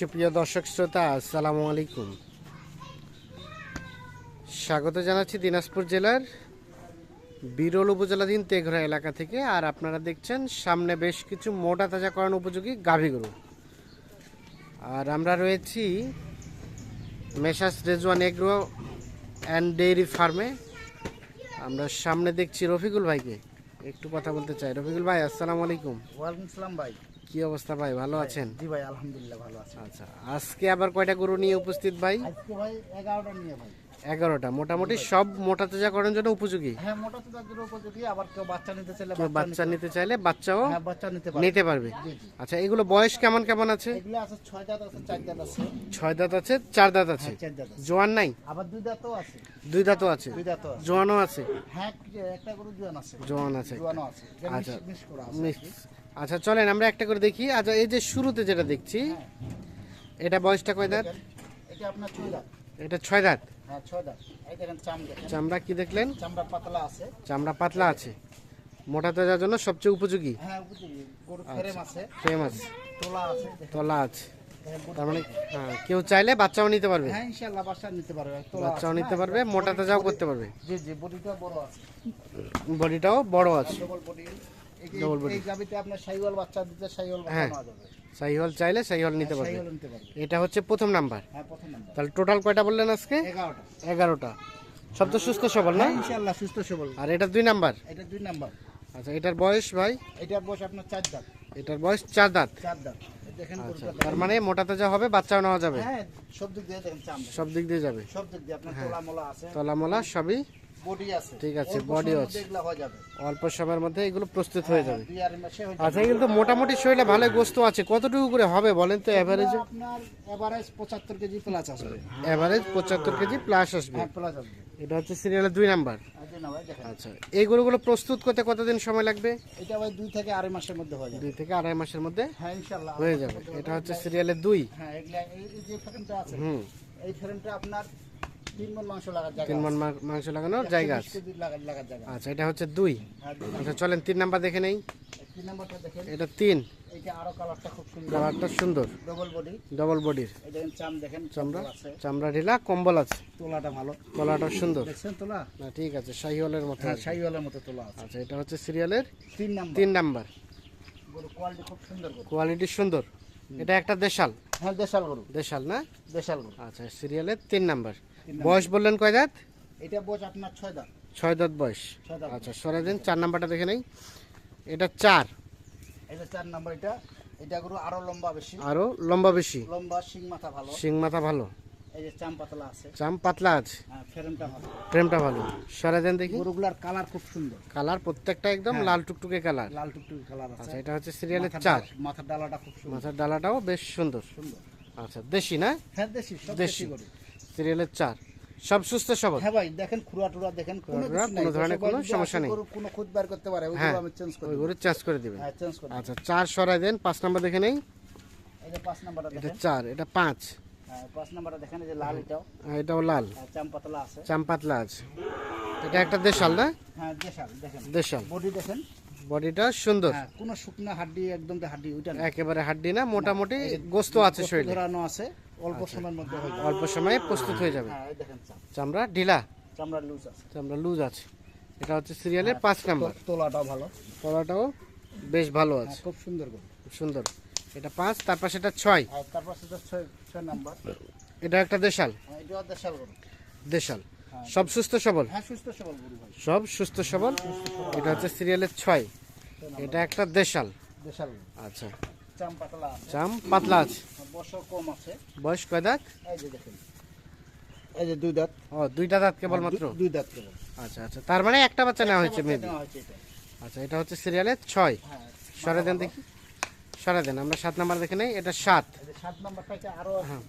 সুপ্রিয় দর্শক শ্রোতা, আসসালামু আলাইকুম। স্বাগত জানাচ্ছি দিনাজপুর জেলার বিরল উপজেলাধীন তেঘরা এলাকা থেকে, আর আপনারা দেখছেন সামনে বেশ কিছু মোটা তাজা তাজাকরণ উপযোগী গরু। আর আমরা রয়েছি messrs Rezwan agro and dairy ফার্মে। আমরা সামনে দেখছি রফিকুল ভাইকে। একটু কথা বলতে চাই। রফিকুল ভাই, আসসালামু আলাইকুম। ওয়ালাইকুম সালাম ভাই। কি অবস্থা ভাই? ভালো আছেন? জি ভাই আলহামদুলিল্লাহ ভালো আছি। আচ্ছা আজকে আবার কয়টা গরু নিয়ে উপস্থিত ভাই? আজকে ভাই এগারোটা নিয়ে ভাই। এগারোটা। মোটামুটি সব মোটা তাজা করার জন্য উপযোগী? হ্যাঁ মোটা তো তাদের উপযোগী। আবার কেউ বাচ্চা নিতে চাইলে বাচ্চা নিতে চাইলে বাচ্চাও হ্যাঁ বাচ্চা নিতে পারে নিতে পারবে। আচ্ছা এগুলো বয়স কেমন কেমন আছে? এগুলো আছে ছয় দাঁত আছে চার দাঁত আছে। ছয় দাঁত আছে চার দাঁত আছে? হ্যাঁ চার দাঁত আছে। জোয়ান নাই? আবার দুই দাঁতও আছে। দুই দাঁতও আছে? দুই দাঁতও জোয়ানও আছে? হ্যাঁ একটা জোয়ান আছে। জোয়ান আছে। জোয়ানও আছে। আচ্ছা। মিশ করা আছে মিক্স আচ্ছা চলেন আমরা একটা করে দেখি। আচ্ছা এই যে শুরুতে যেটা দেখছি হ্যাঁ এটা বয়সটা কয় দাঁত? এটা আপনার ছয় দাঁত। এটা ছয় দাঁত? হ্যাঁ ছয় দাঁত। এই দেখেন চাম চামড়া কি দেখলেন? চামড়া পাতলা আছে। চামড়া পাতলা আছে। মোটা তাজার জন্য সবচেয়ে উপযোগী? হ্যাঁ উপযোগী। গরু ফ্রেম আছে। ফেমাস আছে। তোলা আছে তলা আছে। তার মানে হ্যাঁ, কেউ চাইলে বাচ্চাও নিতে পারবে। হ্যাঁ ইনশাআল্লাহ বাচ্চা নিতে পারবে। তোলা বাচ্চাও নিতে পারবে মোটা তাজাও করতে পারবে। জি জি বডিটা বড় আছে। বডিটাও বড় আছে। Double body Double body। এই গাবিতে আপনার শাইওয়াল বাচ্চা দিতে বাচ্চা হ্যাঁ। নেওয়া যাবে। সাইহল চাইলে সাইহল নিতে পারবে। শাইওয়াল নিতে পারবে। এটা হচ্ছে প্রথম নাম্বার। হ্যাঁ প্রথম নাম্বার। তাহলে টোটাল কয়টা বললেন আজকে? 11টা এগারোটা। সব তো সুস্থ সবল না? হ্যাঁ ইনশাআল্লাহ সুস্থ সবল। আর এটা দুই নাম্বার? এটা দুই নাম্বার। আচ্ছা এটার বয়স ভাই? এটার বয়স আপনার চার দাঁত। এটার বয়স চার দাঁত। চার দাঁত। দেখেন আচ্ছা তার মানে মোটা তাজা হবে বাচ্চাও নেওয়া যাবে? হ্যাঁ সব দিক দিয়ে দেখেন সব দিক দিয়ে যাবে। সব দিক দিয়ে আপনার তোলা মোলা আছে। তলামলা সবই বডি আছে। ঠিক আছে, যাবে। অল্প সময়ের মধ্যে এগুলো প্রস্তুত হয়ে যাবে। হয়ে যাবে। আচ্ছা কিন্তু মোটামুটি শরীরে ভালো গোস্ত আছে কতটুকু করে হবে বলেন তো আপনার এভারেজ পঁচাত্তর কেজি প্লাস আসবে। অ্যাভারেজ পঁচাত্তর কেজি প্লাস আসবে। হ্যাঁ প্লাস আসবে। এটা হচ্ছে সিরিয়ালের দুই নাম্বার। আচ্ছা এই গরুগুলো প্রস্তুত করতে কতদিন সময় লাগবে? এটা ভাই দুই থেকে আড়াই মাসের মধ্যে হয়ে যাবে। দুই থেকে আড়াই মাসের মধ্যে হ্যাঁ হয়ে যাবে। এটা হচ্ছে সিরিয়ালের দুই। হ্যাঁ এই এই যে ফ্রেমটা আছে হুম। এই ফ্রেমটা আপনার তিন মন মাংস লাগার জায়গা তিন মন মাংস লাগানোর জায়গা আছে। লাগার লাগার জায়গা আচ্ছা এটা হচ্ছে দুই। হ্যাঁ আচ্ছা চলেন তিন নাম্বার দেখে নেই। তিন নম্বরটা দেখেন। এটা তিন। এইটা আরও কালারটা খুব সুন্দর। কালারটা সুন্দর। ডবল বডি ডবল বডির এই চাম দেখেন চামড়া? চামড়া ঢিলা কম্বল আছে। তোলাটা ভালো। তলাটা সুন্দর। দেখছেন তোলা? না ঠিক আছে শাহিওয়ালের মতো হ্যাঁ শাহিওয়ালের মতো তোলা আছে। আচ্ছা এটা হচ্ছে সিরিয়ালের তিন নাম্বার। তিন নাম্বার। কোয়ালিটি খুব সুন্দর কোয়ালিটি সুন্দর। এটা একটা দেশাল। হ্যাঁ দেশাল গরু। দেশাল না? দেশাল গরু। আচ্ছা সিরিয়ালের তিন নাম্বার। বয়স বললেন কয় দাঁত? এটা বয়স আপনার ছয় দাঁত। ছয় দাঁত বয়স। আচ্ছা সরে দিন চার নাম্বারটা দেখে নেই। এটা চার। এটা চার নাম্বার এটা এটা গরু আরও লম্বা বেশি। আরও লম্বা বেশি। লম্বা শিং মাথা ভালো। শিং মাথা ভালো। এই যে চাম পাতলা আছে। চাম পাতলা আছে। হ্যাঁ ফ্রেমটা ভালো। ফ্রেমটা ভালো। সরে দেন দেখি। গরুগুলার কালার খুব সুন্দর। কালার প্রত্যেকটা একদম লাল টুকটুকে কালার। লাল টুকটুকি কালার আছে। আচ্ছা এটা হচ্ছে সিরিয়ালের চার। মাথার ডালাটা খুব সুন্দর। মাথার ডালাটাও বেশ সুন্দর। সুন্দর। আচ্ছা দেশি না? হ্যাঁ দেশি সব দেশি। দেশি গরু। সিরিয়ালের চার। সব সুস্থ সবল। হ্যাঁ ভাই দেখেন খুরা টুরা দেখেন কোনো ধরনের কোনো সমস্যা নেই। কোনো খুদ বার করতে পারে হ্যাঁ আমি চেঞ্জ করে চাষ করে দিবেন। হ্যাঁ চেঞ্জ করে আচ্ছা চার সরাই দেন পাঁচ নাম্বার দেখে নেই। যে পাঁচ নাম্বারটা এটা চার এটা পাঁচ। হ্যাঁ পাঁচ নাম্বারটা দেখেন এই যে লাল এটাও। লাল। আছে। চাম পাতলা আছে। এটা একটা দেশাল না? হ্যাঁ দেশাল দেখেন। দেশাল। বডি দেখেন। বডিটা সুন্দর। হ্যাঁ কোনো শুকনা হাড্ডি একদম হাড্ডি ওইটা একেবারে হাড্ডি না মোটামুটি গোস্ত আছে গোস্ত শরীরে। ধরানো আছে। অল্প সময়ের মধ্যে হয়ে অল্প সময়ে প্রস্তুত হয়ে যাবে। হ্যাঁ চামড়া ঢিলা? চামড়া লুজ আছে। চামড়া লুজ আছে। এটা হচ্ছে সিরিয়ালের পাঁচ নাম্বার। তোলাটাও ভালো। তোলাটাও বেশ ভালো হ্যাঁ, আছে। খুব সুন্দর খুব সুন্দর। এটা পাঁচ তার পাশে এটা ছয় তারপর সেটা ছয় ছয় নাম্বার। এটা একটা দেশাল? হ্যাঁ, দেশাল দেশাল। হ্যাঁ। সব সুস্থ সবল? হ্যাঁ সব সুস্থ সবল? এটা হচ্ছে সিরিয়ালের ছয়। এটা একটা দেশাল। দেশাল আচ্ছা। চাম পাতলা চাম পাতলা আছে। বছর কম আছে। বয়স কয় দাঁত? এই যে দেখেন। এই যে দুই দাঁত। ও দুইটা দাঁত কেবল মাত্র? দুই দাঁত কেবল। আচ্ছা আচ্ছা। তার মানে একটা বাচ্চা নেওয়া হয়েছে মেবি? এটা। আচ্ছা এটা হচ্ছে সিরিয়ালে ছয়। হ্যাঁ সরে দেন দেখি। সরে দেন আমরা সাত নাম্বার দেখে নেই এটা সাত। সাত নাম্বারটা আরও খুব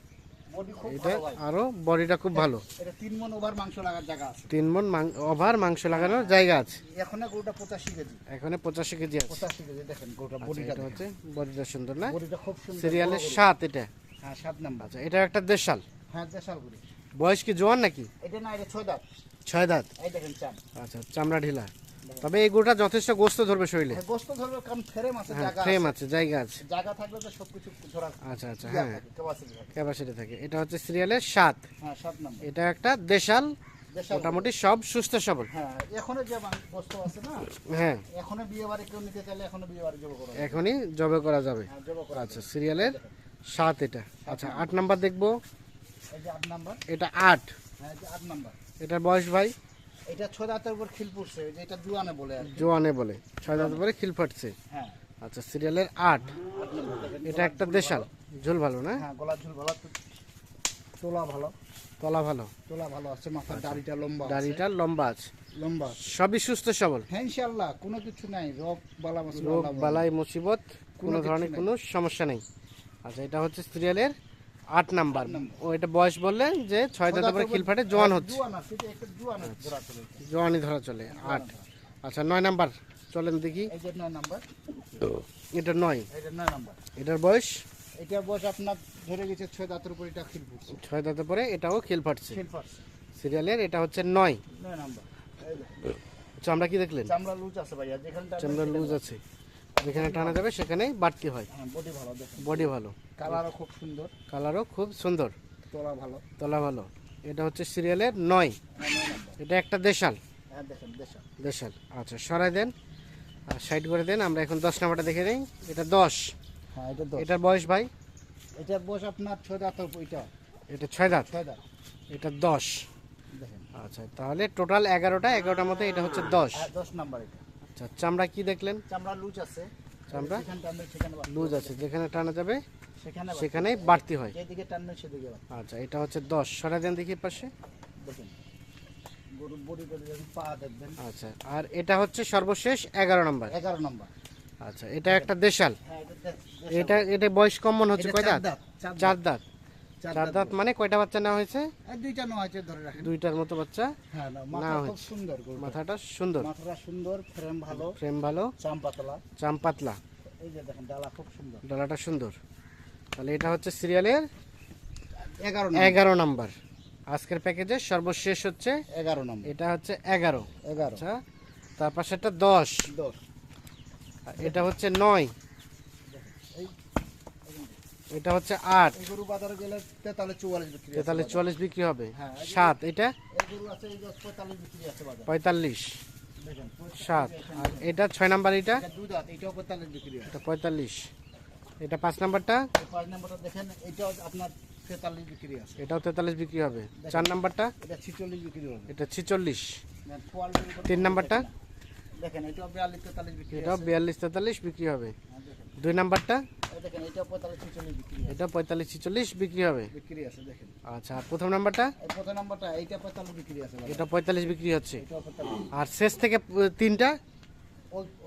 এটা ভালো ভাই। আরও বডিটা খুব ভালো। এটা তিন মন ওভার মাংস লাগার জায়গা আছে। তিন মন ওভার মাংস লাগানোর জায়গা আছে। এখন গরুটা পঁচাশি কেজি। এখানে পঁচাশি কেজি আছে। পঁচাশি কেজি দেখেন গরুটা আচ্ছা, বডিটা হচ্ছে বডিটা সুন্দর না? বডিটা খুব সুন্দর সিরিয়ালের সাত এটা। হ্যাঁ সাত নাম্বার। আচ্ছা এটা একটা দেশাল। হ্যাঁ দেশাল গরু। বয়স কি জোয়ান নাকি? এটা না এটা ছয় দাঁত। ছয় দাঁত। এই দেখেন চাম। আচ্ছা চামড়া ঢিলা। তবে এই গরুটা যথেষ্ট গোস্ত ধরবে শরীরে। হ্যাঁ, গোস্ত ধরবে কারণ ফ্রেম আছে হ্যাঁ জায়গা ফ্রেম আছে। আছে জায়গা আছে। জায়গা থাকলে তো সবকিছু ধরার আচ্ছা আচ্ছা হ্যাঁ। ক্যাপাসিটি থাকে। এটা হচ্ছে সিরিয়ালের সাত। হ্যাঁ সাত নম্বর। এটা একটা দেশাল। মোটামুটি সব সুস্থ সবল। হ্যাঁ এখনও যে গোস্ত আছে না হ্যাঁ। এখনও বিয়ে বাড়ি কেউ নিতে চাইলে এখনও বিয়ে বাড়ি জব করা যায়। এখনই জবে করা যাবে। হ্যাঁ আচ্ছা সিরিয়ালের সাত এটা। আচ্ছা আট নাম্বার দেখব। এই যে আট নাম্বার। এটা আট। হ্যাঁ এই যে আট নাম্বার। এটার বয়স ভাই? এটা ছয় দাঁতের উপর খিল পড়ছে ওই যে এটা জুয়ানে বলে আর কি। জোয়ানে বলে ছয় দাঁত পরে খিল ফাটছে। হ্যাঁ। আচ্ছা সিরিয়ালের আট। এটা একটা দেশাল। ঝোল ভালো না? হ্যাঁ ঝুল ভালো তোলা ভালো। তলা ভালো। তোলা ভালো আছে মাথার দাড়িটা লম্বা আছে। দাড়িটা লম্বা আছে। লম্বা। আছে। সবই সুস্থ সবল? হ্যাঁ ইনশাআল্লাহ কোনো কিছু নাই রোগ বালা মাসলা রোগ বালাই মুসিবত কোনো কিছু ধরনের নেই। কোনো সমস্যা নেই। আচ্ছা এটা হচ্ছে সিরিয়ালের আট নাম্বার। ও এটা বয়স বললেন যে ছয় দাঁত পরে খিল ফাটে জোয়ান হচ্ছে। জুয়ান ধরা চলে। জোয়ানি ধরা চলে আট। আচ্ছা নয় নাম্বার চলেন দেখি। এই যে এটা নয়। এটা নয় নাম্বার। এটার বয়স? এটা বয়স আপনার ধরে গেছে ছয় দাঁতের উপর এটা খিল পড়ছে ছয় দাঁতে পরে এটাও খিল ফাটছে সিরিয়ালের এটা হচ্ছে নয়। নয় নাম্বার। চামড়া কি দেখলেন? চামড়া লুজ আছে ভাইয়া যেখানটা চামড়া লুজ আছে। যেখানে টানা যাবে সেখানে বাড়তি হয়। হ্যাঁ বডি ভালো বডি ভালো। কালারও খুব সুন্দর। কালারও খুব সুন্দর। তোলা ভালো। তোলা ভালো। এটা হচ্ছে সিরিয়ালের নয়। হ্যাঁ এটা একটা দেশাল। হ্যাঁ দেশাল। আচ্ছা সরাই দেন। আর সাইড করে দেন। আমরা এখন দশ নাম্বারটা দেখে নিই। এটা দশ। হ্যাঁ এটা দশ। এটার বয়স ভাই? এটার বয়স আপনার ছয় উপর এটা এটা ছয় দাঁত? ছয় দাঁত। এটা দশ। আচ্ছা তাহলে টোটাল এগারোটা এগারোটার মতো এটা হচ্ছে দশ। হ্যাঁ দশ নাম্বার এটা। আচ্ছা চামড়া কি দেখলেন? চামড়া লুজ আছে। চামড়া? লুজ আছে যেখানে টানা যাবে সেখানে সেখানেই বাড়তি হয়। আচ্ছা এটা হচ্ছে দশ। সরাই দেন দেখি পাশে। দেখেন গরুর বডি করে যখন পা দেখবেন। আচ্ছা আর এটা হচ্ছে সর্বশেষ এগারো নম্বর। এগারো নম্বর। আচ্ছা এটা একটা দেশাল। হ্যাঁ এটা এটা বয়স কম মনে হচ্ছে কয় দাঁত? চার দাঁত। চার দাঁত মানে কয়টা বাচ্চা নেওয়া হয়েছে? দুইটা নয় আছে ধরে রাখেন। দুইটার মতো বাচ্চা হ্যাঁ মাথা খুব সুন্দর মাথাটা সুন্দর। মাথাটা সুন্দর ফ্রেম ভালো। ফ্রেম ভালো। চাম পাতলা। চাম পাতলা। এই যে দেখেন ডালা খুব সুন্দর। ডালাটা সুন্দর। তাহলে এটা হচ্ছে সিরিয়ালের এগারো এগারো নাম্বার। আজকের প্যাকেজে সর্বশেষ হচ্ছে এগারো নম্বর। এটা হচ্ছে এগারো। এগারো। আচ্ছা তার পাশে একটা দশ। দশ। আর এটা হচ্ছে নয়। এটা হচ্ছে আট। গরু বাজারে গেলে তেতাল্লিশ চুয়াল্লিশ বিক্রি তেতাল্লিশ। চুয়াল্লিশ বিক্রি হবে। হ্যাঁ, সাত এটা? গরু আছে পঁয়তাল্লিশ বিক্রি আছে বাজারে। পঁয়তাল্লিশ। দেখেন সাত। আর এটা ছয় নাম্বার এটা? এটা পঁয়তাল্লিশ বিক্রি এটা পঁয়তাল্লিশ। এটা পাঁচ নাম্বারটা? পাঁচ নম্বরটা দেখেন এটাও আপনার তেতাল্লিশ বিক্রি আছে। এটাও তেতাল্লিশ বিক্রি হবে। চার নাম্বারটা? এটা ছিচল্লিশ বিক্রি হবে। এটা ছিচল্লিশ। তিন নাম্বারটা? দেখেন এটাও বিয়াল্লিশ তেতাল্লিশ বিক্রি এটাও বিয়াল্লিশ তেতাল্লিশ বিক্রি হবে। হ্যাঁ, দুই নাম্বারটা? এটা পঁয়তাল্লিশ ছিচল্লিশ বিক্রি হবে। বিক্রি আছে দেখেন। আচ্ছা আর প্রথম নাম্বারটা? প্রথম নম্বরটা এইটা পঁয়তাল্লিশ বিক্রি আছে এটা পঁয়তাল্লিশ বিক্রি হচ্ছে। আর শেষ থেকে তিনটা?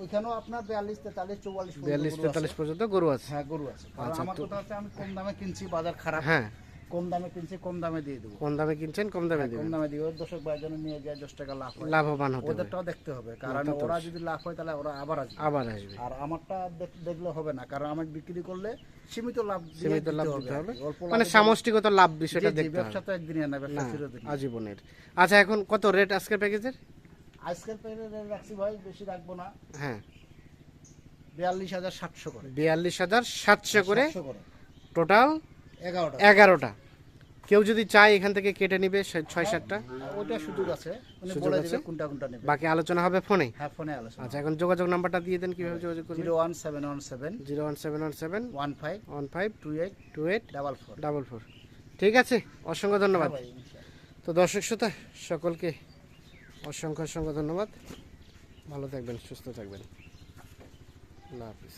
ওইখানেও আপনার বিয়াল্লিশ তেতাল্লিশ চৌয়াল্লিশ বিয়াল্লিশ তেতাল্লিশ পর্যন্ত গরু আছে। হ্যাঁ গরু আছে। আচ্ছা, আমার কথা হচ্ছে আমি কম দামে কিনছি বাজার খারাপ। হ্যাঁ। কম দামে কিনছি কম দামে দিয়ে দেবো। কম দামে কিনছেন কম দামে কম দামে দর্শক ভাই জন্য নিয়ে যায় দশ টাকা লাভ হয়। লাভবান হবে। ওদেরটাও দেখতে হবে কারণ ওরা যদি লাভ হয় তাহলে ওরা আবার আসবে। আবার আসবে। আর আমারটা দেখলে হবে না কারণ বিক্রি করলে সীমিত লাভ সীমিত লাভ দিতে হবে। মানে লাভে সামষ্টিকত লাভ বিষয়টা দেখতে ব্যবসা তো একদিনের না ব্যবসা চিরদিন আজীবনের। আচ্ছা এখন কত রেট আজকের প্যাকেজের? আজকের পেলে রাখছি ভাই বেশি রাখব না। হ্যাঁ। বিয়াল্লিশ হাজার সাতশো করে। বিয়াল্লিশ হাজার সাতশো করে সাতশো করে। টোটাল এগারোটা। কেউ যদি চায় এখান থেকে কেটে নিবে ছয় সাতটা। ওইটা সুযোগ আছে। সুযোগ আছে? কোনটা কোনটা নেবে। বাকি আলোচনা হবে ফোনে? হ্যাঁ ফোনে আলোচনা আচ্ছা এখন যোগাযোগ নাম্বারটা দিয়ে দেন কীভাবে যোগাযোগ করবেন? Zero one seven one seven zero one seven one seven one five one five two eight two eight double four. Double four ঠিক আছে অসংখ্য ধন্যবাদ। তো দর্শক শ্রোতা সকলকে অসংখ্য অসংখ্য ধন্যবাদ। ভালো থাকবেন সুস্থ থাকবেন। আল্লাহ হাফিজ।